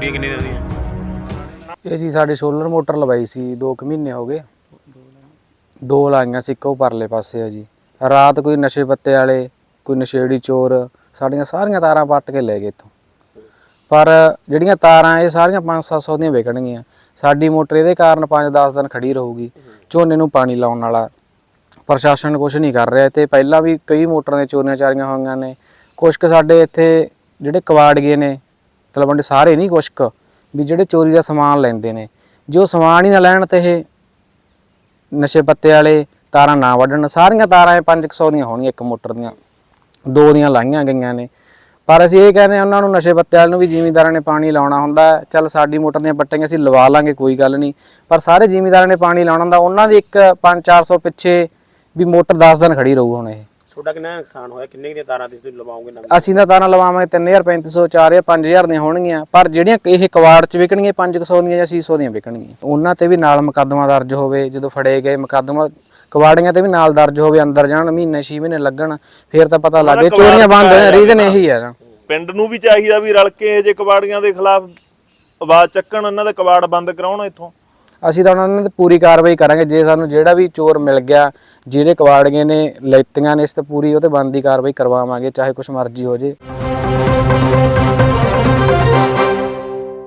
ਕਿੰਨੀ ਕਿੰਨੀ ਦਿੰਦੀਆਂ ਇਹ ਜੀ ਸਾਡੇ ਸੋਲਰ ਮੋਟਰ ਲਵਾਈ ਸੀ 2 ਕੁ ਮਹੀਨੇ ਹੋ ਗਏ। ਦੋ ਲਾਈਆਂ ਸੀ, ਇੱਕੋ ਪਰਲੇ ਪਾਸੇ ਆ ਜੀ। ਰਾਤ ਕੋਈ ਨਸ਼ੇ ਪੱਤੇ ਵਾਲੇ, ਕੋਈ ਨਸ਼ੇੜੀ ਚੋਰ, ਸਾਡੀਆਂ ਸਾਰੀਆਂ ਤਾਰਾਂ ਪੱਟ ਕੇ ਲੈ ਗਏ ਇੱਥੋਂ। ਪਰ ਜਿਹੜੀਆਂ ਤਾਰਾਂ, ਇਹ ਸਾਰੀਆਂ 5-700 ਦੀਆਂ ਵਿਕਣਗੀਆਂ। ਸਾਡੀ ਮੋਟਰ ਇਹਦੇ ਕਾਰਨ 5-10 ਦਿਨ ਖੜੀ ਰਹੂਗੀ, ਝੋਨੇ ਨੂੰ ਪਾਣੀ ਲਾਉਣ ਵਾਲਾ। ਪ੍ਰਸ਼ਾਸਨ ਕੁਝ ਨਹੀਂ ਕਰ ਰਿਹਾ ਤੇ ਪਹਿਲਾਂ ਵੀ ਕਈ ਮੋਟਰਾਂ ਦੀਆਂ ਚੋਰੀਆਂ ਚਾਰੀਆਂ ਹੋਈਆਂ ਨੇ। ਕੁਛ ਕੁ ਸਾਡੇ ਇੱਥੇ ਜਿਹੜੇ ਕਵਾੜ ਨੇ ਤਲਵੰਡੇ ਸਾਰੇ ਨਹੀਂ ਕੁਛ ਕੁ, ਵੀ ਜਿਹੜੇ ਚੋਰੀ ਦਾ ਸਮਾਨ ਲੈਂਦੇ ਨੇ। ਜੋ ਸਮਾਨ ਹੀ ਨਾ ਲੈਣ ਤੇ ਇਹ ਨਸ਼ੇ ਪੱਤੇ ਵਾਲੇ ਤਾਰਾਂ ਨਾ ਵੱਢਣ, ਸਾਰੀਆਂ ਤਾਰਾਂ ਇਹ 500 ਦੀਆਂ ਹੋਣਗੀਆਂ ਇੱਕ ਮੋਟਰ ਦੀਆਂ। ਦੋ ਦੀਆਂ ਲਾਈਆਂ ਗਈਆਂ ਨੇ। ਪਰ ਅਸੀਂ ਇਹ ਕਹਿੰਦੇ ਹਾਂ ਉਹਨਾਂ ਨੂੰ ਨਸ਼ੇ ਪੱਤੇ ਵਾਲਿਆਂ ਨੂੰ ਵੀ ਜ਼ਿਮੀਂਦਾਰਾਂ ਨੇ ਪਾਣੀ ਲਾਉਣਾ ਹੁੰਦਾ ਚੱਲ ਸਾਡੀ ਮੋਟਰ ਦੀਆਂ ਪੱਟੀਆਂ ਅਸੀਂ ਲਵਾ ਲਾਂਗੇ, ਕੋਈ ਗੱਲ ਨਹੀਂ। ਪਰ ਸਾਰੇ ਜ਼ਿਮੀਂਦਾਰਾਂ ਨੇ ਪਾਣੀ ਲਾਉਣਾ ਹੁੰਦਾ, ਉਹਨਾਂ ਦੀ ਇੱਕ 5-400 ਪਿੱਛੇ ਵੀ ਮੋਟਰ 10 ਦਿਨ ਖੜੀ ਰਹੂ ਹੁਣ ਇਹ। ਤੁਹਾਡਾ ਕਿੰਨਾ ਨੁਕਸਾਨ ਹੋਇਆ? ਕਿੰਨੇ ਕਿੰਨੇ ਤਾਰਾਂ ਦੀ ਤੁਸੀਂ ਲਵਾਓਗੇ ਨਵੀਂ? ਅਸੀਂ ਤਾਂ ਤਾਰਾਂ ਲਵਾਵਾਂਗੇ 3500 4000 5000 ਦੀਆਂ ਹੋਣਗੀਆਂ। ਪਰ ਜਿਹੜੀਆਂ ਇਹ ਕਵਾੜ ਚ ਵਿਕਣਗੀਆਂ 500 ਦੀਆਂ ਜਾਂ 600 ਦੀਆਂ ਵਿਕਣਗੀਆਂ। ਉਹਨਾਂ ਤੇ ਵੀ ਨਾਲ ਮੁਕੱਦਮਾ ਦਰਜ ਹੋਵੇ ਜਦੋਂ ਫੜੇ ਗਏ ਮੁਕੱਦਮਾ ਕਵਾੜੀਆਂ ਤੇ ਵੀ ਨਾਲ ਦਰਜ ਹੋਵੇ ਅੰਦਰ ਜਾਣ ਮਹੀਨੇ 6 ਮਹੀਨੇ ਲੱਗਣ ਫਿਰ ਤਾਂ ਪਤਾ ਲੱਗੇ ਚੋਰੀਆਂ ਬੰਦ ਹੋਣ ਰੀਜ਼ਨ ਇਹੀ ਹੈ ਨਾ। ਪਿੰਡ ਨੂੰ ਵੀ ਚਾਹੀਦਾ ਵੀ ਰਲ ਕੇ ਇਹ ਜੇ ਕਬਾੜੀਆਂ ਦੇ ਖਿਲਾਫ ਆਵਾਜ਼ ਚੱਕਣ ਇਹਨਾਂ ਦੇ ਕਬਾੜ ਬੰਦ ਕਰਾਉਣ ਇੱਥੋਂ। ਅਸੀਂ ਤਾਂ ਉਹਨਾਂ ਤੇ ਪੂਰੀ ਕਾਰਵਾਈ ਕਰਾਂਗੇ। ਜੇ ਸਾਨੂੰ ਜਿਹੜਾ ਵੀ ਚੋਰ ਮਿਲ ਗਿਆ, ਜਿਹੜੇ ਕਵਾੜੀਆਂ ਨੇ, ਲੈਤੀਆਂ ਨੇ, ਇਸ ਤੇ ਪੂਰੀ ਉਹ ਤੇ ਬੰਦੀ ਕਾਰਵਾਈ ਕਰਵਾਵਾਂਗੇ, ਚਾਹੇ ਕੁਛ ਮਰਜ਼ੀ ਹੋ ਜੇ।